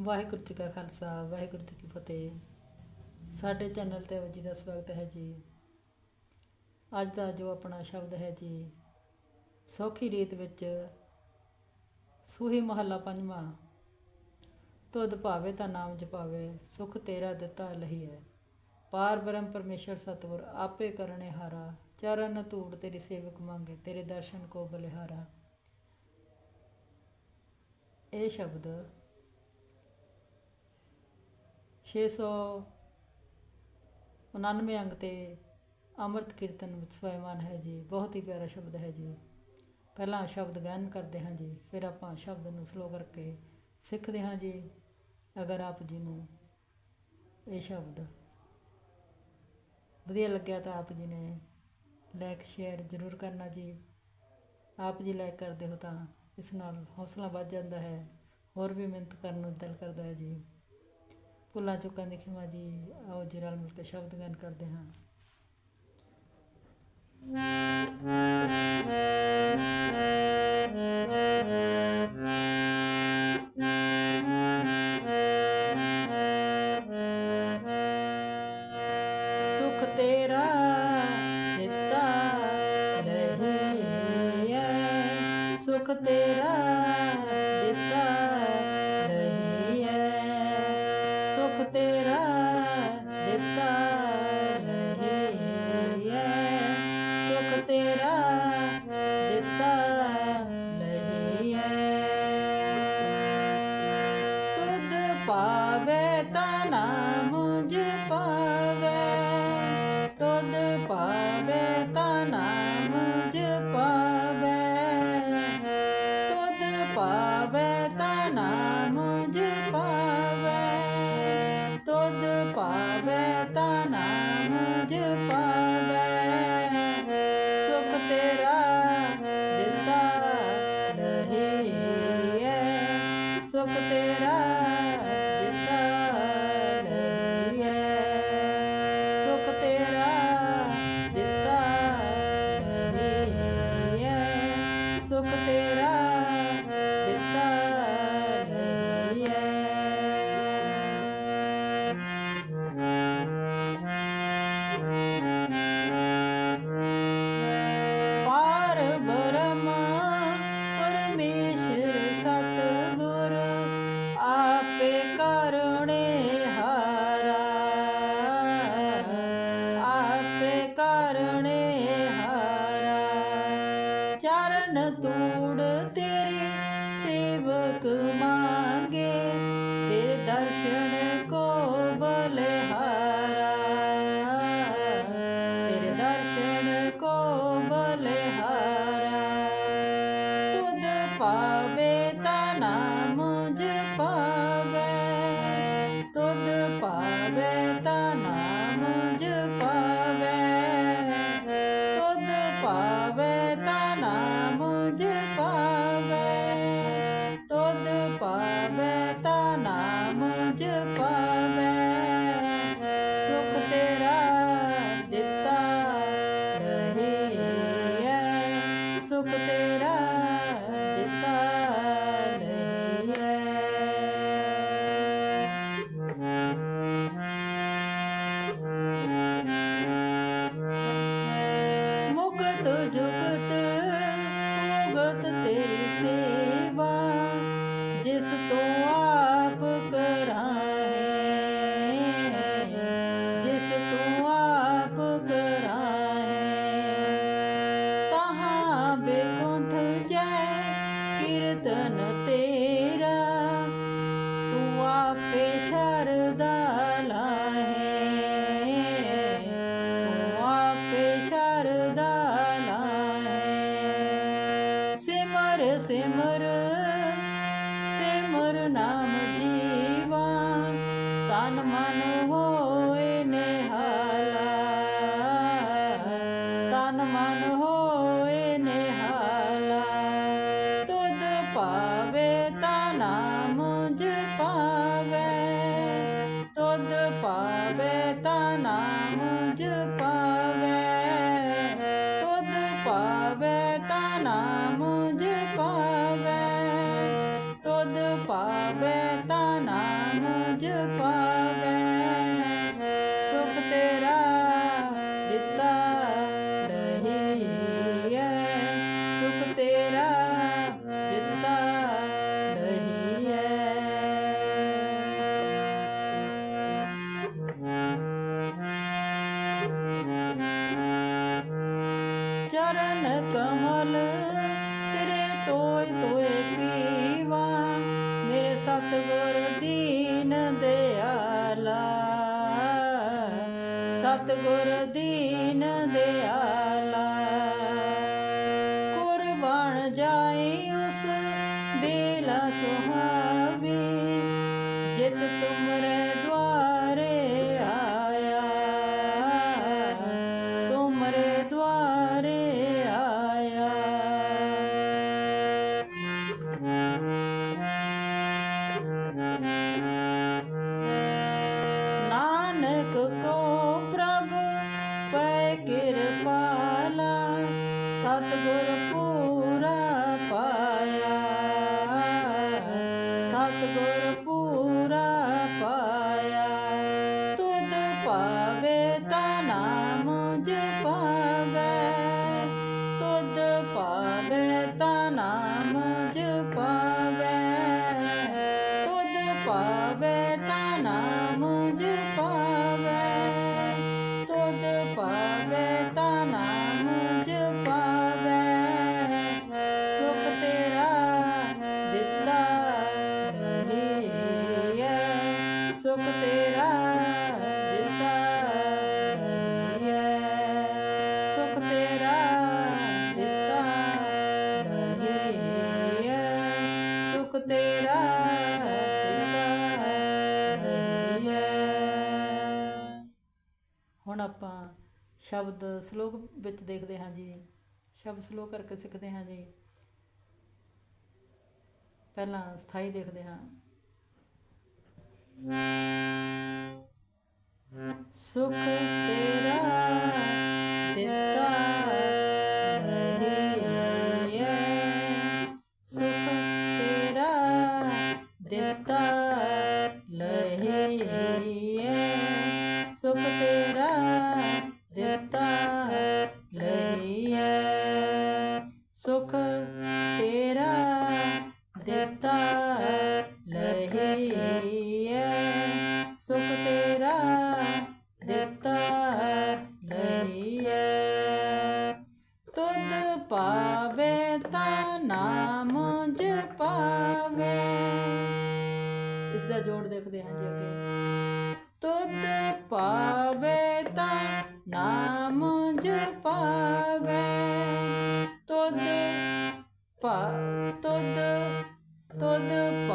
ਵਾਹਿਗੁਰੂ ਜੀ ਕਾ ਖਾਲਸਾ, ਵਾਹਿਗੁਰੂ ਜੀ ਕੀ ਫਤਿਹ। ਸਾਡੇ ਚੈਨਲ ਤੇ ਆਪ ਜੀ ਦਾ ਸਵਾਗਤ ਹੈ ਜੀ। ਅੱਜ ਦਾ ਜੋ ਆਪਣਾ ਸ਼ਬਦ ਹੈ ਜੀ, ਸੌਖੀ ਰੀਤ ਵਿੱਚ ਸੂਹੀ ਮਹੱਲਾ ਪੰਜਵਾਂ। ਤੁਧ ਭਾਵੇ ਤਾਂ ਨਾਮ ਜਪਾਵੇ, ਸੁਖ ਤੇਰਾ ਦਿੱਤਾ ਲਹੀ ਹੈ ਪਾਰ ਬ੍ਰਹਮ ਪਰਮੇਸ਼ਰ ਸਤਿਗੁਰ, ਆਪੇ ਕਰਨੇ ਹਾਰਾ। ਚਰਨ ਧੂੜ ਤੇਰੇ ਸੇਵਕ ਮੰਗੇ, ਤੇਰੇ ਦਰਸ਼ਨ ਕੋ ਬਲਿਹਾਰਾ। ਇਹ ਸ਼ਬਦ 699 ਅੰਗ ਤੇ ਅੰਮ੍ਰਿਤ ਕੀਰਤਨ ਵਿੱਚ ਸਵੈਮਾਨ ਹੈ ਜੀ। ਬਹੁਤ ਹੀ ਪਿਆਰਾ ਸ਼ਬਦ ਹੈ ਜੀ। ਪਹਿਲਾਂ ਸ਼ਬਦ ਗਾਇਨ ਕਰਦੇ ਹਾਂ ਜੀ, ਫਿਰ ਆਪਾਂ ਸ਼ਬਦ ਨੂੰ ਸਲੋ ਕਰਕੇ ਸਿੱਖਦੇ ਹਾਂ ਜੀ। ਅਗਰ ਆਪ ਜੀ ਨੂੰ ਇਹ ਸ਼ਬਦ ਵਧੀਆ ਲੱਗਿਆ ਤਾਂ ਆਪ ਜੀ ਨੇ ਲਾਈਕ ਸ਼ੇਅਰ ਜ਼ਰੂਰ ਕਰਨਾ ਜੀ। ਆਪ ਜੀ ਲਾਈਕ ਕਰਦੇ ਹੋ ਤਾਂ ਇਸ ਨਾਲ ਹੌਸਲਾ ਵੱਧ ਜਾਂਦਾ ਹੈ। ਹੋਰ ਵੀ ਮਿਹਨਤ ਕਰਨ ਨੂੰ ਦਿਲ ਕਰਦਾ ਹੈ ਜੀ। ਭੁੱਲਾਂ ਚੁੱਕਾਂ ਦੀ ਖਿਮਾ ਜੀ ਆਓ ਜੀ ਰਲ ਮਿਲ ਕੇ ਸ਼ਬਦ ਗਾਇਨ ਕਰਦੇ ਹਾਂ। ਪਾਵੇ ਤਾਂ ਨਾਮ ਜਪਾਵੇ ਤੁਧ ਪਾਵੇ ਤਾਂ ਨਾਮ ਜਪਾਵੇ ਤੁਧ ਪਾਵੇ ਤਾਂ ਨਾਮ ਜਪਾਵੇ ਸੁਖ ਤੇਰਾ ਦਿੱਤਾ ਨਹੀਂ ਹੈ ਸੁਖ ਤੇਰਾ નામ જીવા તાન માન હો ਸਤਿਗੁਰ ਸੁਖ ਤੇਰਾ ਦਿੱਤਾ ਲਹੀਐ ਸੁਖ ਤੇਰਾ ਦਿੱਤਾ ਲਹੀਐ ਸੁਖ ਤੇਰਾ ਦਿੱਤਾ ਲਹੀਐ ਹੁਣ ਆਪਾਂ ਸ਼ਬਦ ਸ਼ਲੋਕ ਵਿੱਚ ਦੇਖਦੇ ਹਾਂ ਜੀ। ਸ਼ਬਦ ਸ਼ਲੋਕ ਕਰਕੇ ਸਿੱਖਦੇ ਹਾਂ ਜੀ। ਪਹਿਲਾਂ ਸਥਾਈ ਦੇਖਦੇ ਹਾਂ। ਸੁਖ ਤੇਰਾ ਦਿੱਤਾ ਲਹੀਐ ਸੁਖ ਤੇਰਾ ਦਿੱਤਾ ਲਹੀਐ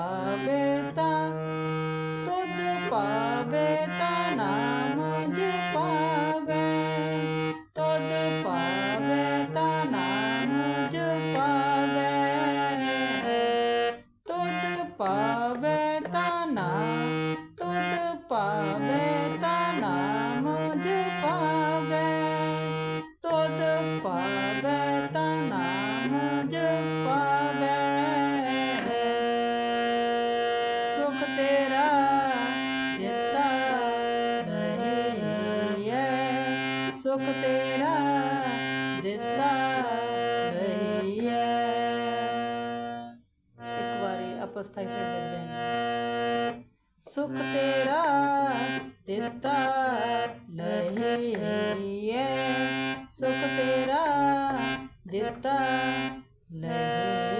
aberta ਸੁਖ ਤੇਰਾ ਦਿੱਤਾ ਲਹੀਐ ਇੱਕ ਵਾਰੀ ਆਪਾਂ ਸਥਾਈ ਫਿਰ ਦੇਖਦੇ ਹਾਂ ਸੁਖ ਤੇਰਾ ਦਿੱਤਾ ਲਹੀਐ ਸੁਖ ਤੇਰਾ ਦਿੱਤਾ ਲਹੀਐ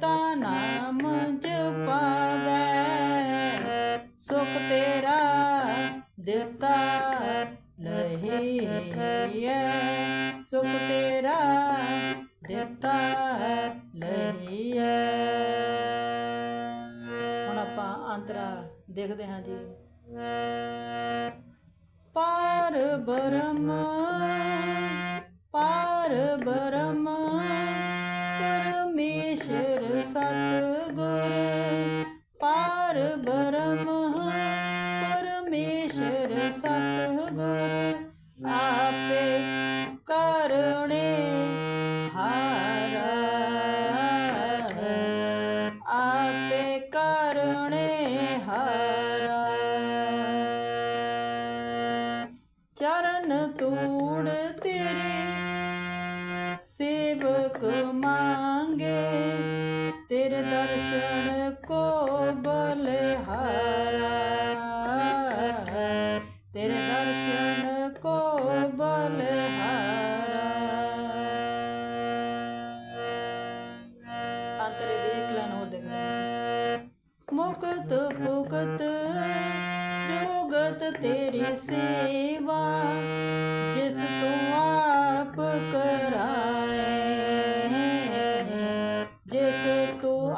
ਤਾਂ ਨਾਮ ਸੁਖ ਤੇਰਾ ਦਿੱਤਾ ਸੁਖ ਤੇਰਾ ਦਿੱਤਾ ਲਹੀਏ ਹੁਣ ਆਪਾਂ ਅੰਤਰਾ ਦੇਖਦੇ ਹਾਂ ਜੀ ਪਾਰ ਬਰਮ ਪਾਰ ਬਰਮ ਸੇਵਾ ਜਿਸ ਤੂੰ ਆਪ ਕਰਾਏ ਜਿਸ ਤੂੰ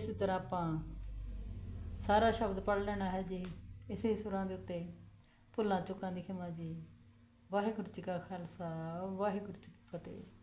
ਇਸੇ ਤਰ੍ਹਾਂ ਆਪਾਂ ਸਾਰਾ ਸ਼ਬਦ ਪੜ੍ਹ ਲੈਣਾ ਹੈ ਜੀ। ਇਸੇ ਸੁਰਾਂ ਦੇ ਉੱਤੇ ਭੁੱਲਾਂ ਚੁੱਕਾਂ ਦੀ ਖਿਮਾ ਜੀ। ਵਾਹਿਗੁਰੂ ਜੀ ਕਾ ਖਾਲਸਾ, ਵਾਹਿਗੁਰੂ ਜੀ ਕੀ ਫਤਿਹ।